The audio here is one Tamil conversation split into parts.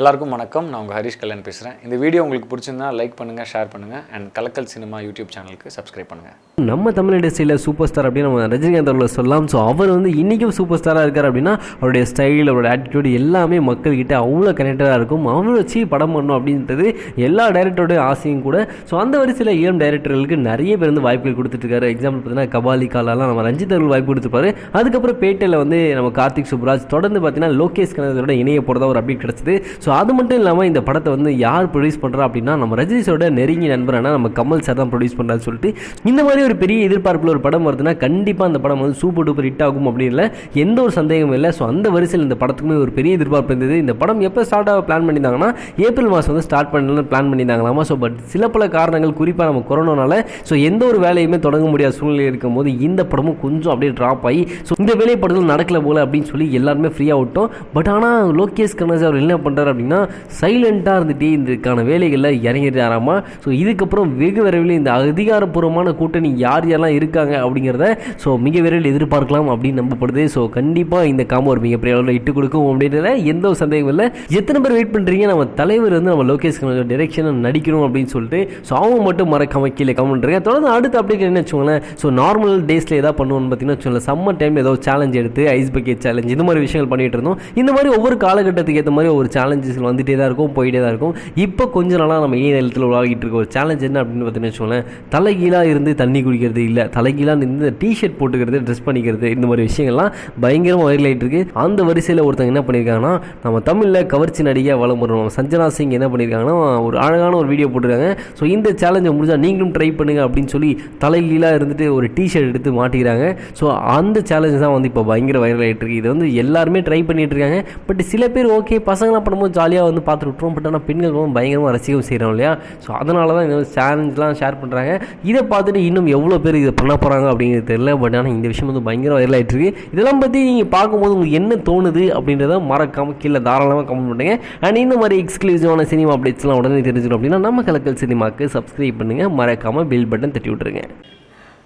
எல்லாருக்கும் வணக்கம். நான் உங்கள் ஹரிஷ் கல்யாண் பேசுகிறேன் இந்த வீடியோ உங்களுக்கு பிடிச்சிருந்தா லைக் பண்ணுங்கள் ஷேர் பண்ணுங்கள் அண்ட் கலக்கல் சினிமா யூடியூப் சேனலுக்கு சப்ஸ்கிரைப் பண்ணுங்கள் நம்ம தமிழ் இண்டஸ்ட்ரியில் சூப்பர் ஸ்டார் அப்படின்னு நம்ம ரஜினிகாந்த் அவர்கள் சொல்லலாம். ஸோ அவர் வந்து இன்றைக்கும் சூப்பர் ஸ்டாராக இருக்கார் அப்படின்னா அவருடைய ஸ்டைல் அவரோட ஆட்டிடியூட் எல்லாமே மக்கள்கிட்ட அவ்வளோ கனெக்டடாக இருக்கும். அவ்வளோ வச்சு படம் பண்ணணும் அப்படின்றது எல்லா டைரக்டரோட ஆசையும் கூட. ஸோ அந்த வரிசையில் ஏஎம் டைரக்டர்களுக்கு நிறைய பேர் வந்து வாய்ப்புகள் கொடுத்துட்ருக்காரு எக்ஸாம்பிள் பார்த்தீங்கன்னா கபாலி காலாலாம் நம்ம ரஞ்சித் அவர்கள் வாய்ப்பு கொடுத்துருப்பாரு. அதுக்கப்புறம் பேட்டையில் வந்து நம்ம கார்த்திக் சுப்ராஜ் தொடர்ந்து பார்த்தீங்கன்னா லோகேஷ் கனகரோட இணைய போகிறதா ஒரு அப்டேட் கிடச்சிது. ஸோ அது மட்டும் இல்லாமல் இந்த படத்தை வந்து யார் ப்ரொடியூஸ் பண்ணுறா அப்படின்னா நம்ம ரஜினிஷோட சாரோட நெருங்கிய நண்பரான நம்ம கமல் சார் தான் ப்ரொடியூஸ் பண்ணுறான்னு சொல்லிட்டு இந்த மாதிரி ஒரு பெரிய எதிர்பார்ப்பில் ஒரு படம் வருதுன்னா கண்டிப்பாக அந்த படம் வந்து சூப்பர் டூப்பர் ஹிட் ஆகும் அப்படின்னு இல்லை எந்த ஒரு சந்தேகமும் இல்லை. ஸோ அந்த வரிசையில் இந்த படத்துக்குமே ஒரு பெரிய எதிர்பார்ப்பு இருந்தது. இந்த படம் எப்போ ஸ்டார்ட் ஆக பிளான் பண்ணியிருந்தாங்கன்னா ஏப்ரல் மாதம் வந்து ஸ்டார்ட் பண்ணலாம் பிளான் பண்ணியிருந்தாங்களாமா? ஸோ பட் சில பல காரணங்கள் குறிப்பாக நம்ம கொரோனானால ஸோ எந்த ஒரு வேலையுமே தொடங்க முடியாத சூழ்நிலை இருக்கும்போது இந்த படமும் கொஞ்சம் அப்படியே ட்ராப் ஆகி ஸோ இந்த வேலைப்படுதல் நடக்கல போல அப்படின்னு சொல்லி எல்லாருமே ஃப்ரீயாக விட்டோம். பட் ஆனால் லோகேஷ் கனகராஜ் அவர் என்ன பண்ணுறாரு அப்படின்னா சைலண்ட்டாக இருந்துட்டு இதுக்கான வேலைகளில் இறங்கிட்டாராமா ஸோ இதுக்கப்புறம் வெகு விரைவில் இந்த அதிகாரப்பூர்வமான கூட்டணி யார் யாரெல்லாம் இருக்காங்க அப்படிங்கிறத ஸோ மிக விரைவில் எதிர்பார்க்கலாம் அப்படின்னு நம்பப்படுது. ஸோ கண்டிப்பாக இந்த காம்போ ஒரு மிகப்பெரிய அளவில் இட்டு கொடுக்கும். அப்படின்றத எந்த ஒரு சந்தேகமும் இல்லை. எத்தனை பேர் வெயிட் பண்ணுறீங்க நம்ம தலைவர் வந்து நம்ம லோகேஷ் கனகராஜ் டிரெக்ஷனை நடிக்கணும் அப்படின்னு சொல்லிட்டு ஸோ அவங்க மட்டும் மறக்காம கீழே கமெண்ட் பண்ணுறேங்க தொடர்ந்து அடுத்த அப்டேட் என்ன வச்சுக்கோங்களேன்? ஸோ நார்மல் டேஸில் எதாவது பண்ணுவோம்னு பார்த்தீங்கன்னா வச்சுக்கோங்களேன் சம்மர் டைமில் ஏதோ சேலஞ்ச் எடுத்து ஐஸ் பக்கெட் சேலஞ்ச் இந்த மாதிரி விஷயங்கள் பண்ணிகிட்டு இருந்தோம். இந்த மாதிரி ஒவ்வொரு காலகட்டத்துக்கு ஏற்ற மாதிரி ஒரு சேலஞ்சஸ் வந்துட்டே தான் இருக்கும் போயிட்டே தான் இருக்கும். இப்போ கொஞ்சம் நாளாக நம்ம இணையதளத்தில் உருவாகிட்டு இருக்க ஒரு சேலஞ்ச் என்ன அப்படின்னு பார்த்தீங்கன்னா வச்சுக்கோங்களேன் தலைகீழாக இருந்து தண்ணி குடிக்கிறது இல்லை தலைகீழாக இருந்து டிஷர்ட் போட்டுக்கிறது ட்ரெஸ் பண்ணிக்கிறது இந்த மாதிரி விஷயங்கள்லாம் பயங்கரமாக வைரல் ஆகிட்டு இருக்கு. அந்த வரிசையில் ஒருத்தங்க என்ன பண்ணியிருக்காங்கன்னா நம்ம தமிழில் கவர்ச்சி நடிகை வளம் வரும் சஞ்சனா சிங் என்ன பண்ணியிருக்காங்கன்னா ஒரு அழகான ஒரு வீடியோ போட்டிருக்காங்க. ஸோ இந்த சேலஞ்சை முடிஞ்சால் நீங்களும் ட்ரை பண்ணுங்க அப்படின்னு சொல்லி தலைகீழாக இருந்துட்டு ஒரு டிஷர்ட் எடுத்து மாட்டிக்கிறாங்க. ஸோ அந்த சேலஞ்ச் தான் வந்து இப்போ பயங்கர வைரல் ஆகிட்டு இருக்கு. இது வந்து எல்லாருமே ட்ரை பண்ணிட்டு இருக்காங்க. பட் சில பேர் ஓகே பசங்களாம் பண்ணும்போது ஜாலியாக வந்து பார்த்துட்டு விட்ருவோம் பட் ஆனால் பெண்கள் வந்து பயங்கரமாக ரசிக்கவும் செய்கிறோம் இல்லையா? ஸோ அதனால தான் இந்த சேலஞ்செலாம் ஷேர் பண்ணுறாங்க இதை பார்த்துட்டு இன்னும் எவ்வளோ பேர் இதை பண்ண போகிறாங்க அப்படிங்கிறது தெரியல. பட் ஆனால் இந்த விஷயம் வந்து பயங்கர வைரல் ஆகிட்டு இருக்கு. இதெல்லாம் பற்றி நீங்கள் பார்க்கும்போது உங்களுக்கு என்ன தோணுது அப்படின்றத மறக்காமல் கீழே தாராளமாக கமெண்ட் பண்ணுங்கள் அண்ட் இந்த மாதிரி எக்ஸ்க்ளூசிவான சினிமா அப்டேட்ஸ்லாம் உடனே தெரிஞ்சிடும் அப்படின்னா நம்ம கலக்கல் சினிமாவுக்கு சப்ஸ்கிரைப் பண்ணுங்கள் மறக்காமல் பில் பட்டன் தட்டி விட்டுருங்க.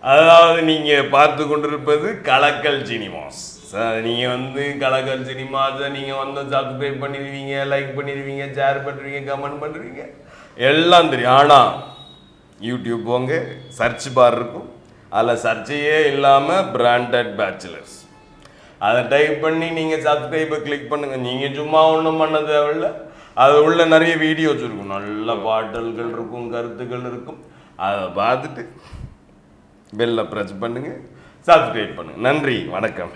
அதாவது நீங்கள் பார்த்து கொண்டிருப்பது கலக்கல் சினிமாஸ். சார் நீங்கள் வந்து கலக்கல் சினிமாஸை நீங்கள் வந்து சப்ஸ்கிரைப் பண்ணிடுவீங்க லைக் பண்ணிடுவீங்க ஷேர் பண்ணுறீங்க கமெண்ட் பண்ணுறீங்க எல்லாம் தெரியும். ஆனால் யூடியூப் போங்க சர்ச் பார் இருக்கும். அதில் சர்ச்சையே இல்லாமல் பிராண்டட் பேச்சுலர்ஸ் அதை டைப் பண்ணி நீங்கள் சப்ஸ்கிரைபை கிளிக் பண்ணுங்கள் நீங்கள் சும்மா ஒன்றும் பண்ண தேவையில்ல. அது உள்ள நிறைய வீடியோஸ் இருக்கும். நல்ல பாட்டல்கள் இருக்கும் கருத்துக்கள் இருக்கும். அதை பார்த்துட்டு பெல்லை ப்ரெஸ் பண்ணுங்கள் சப்ஸ்கிரைப் பண்ணுங்கள் நன்றி. வணக்கம்.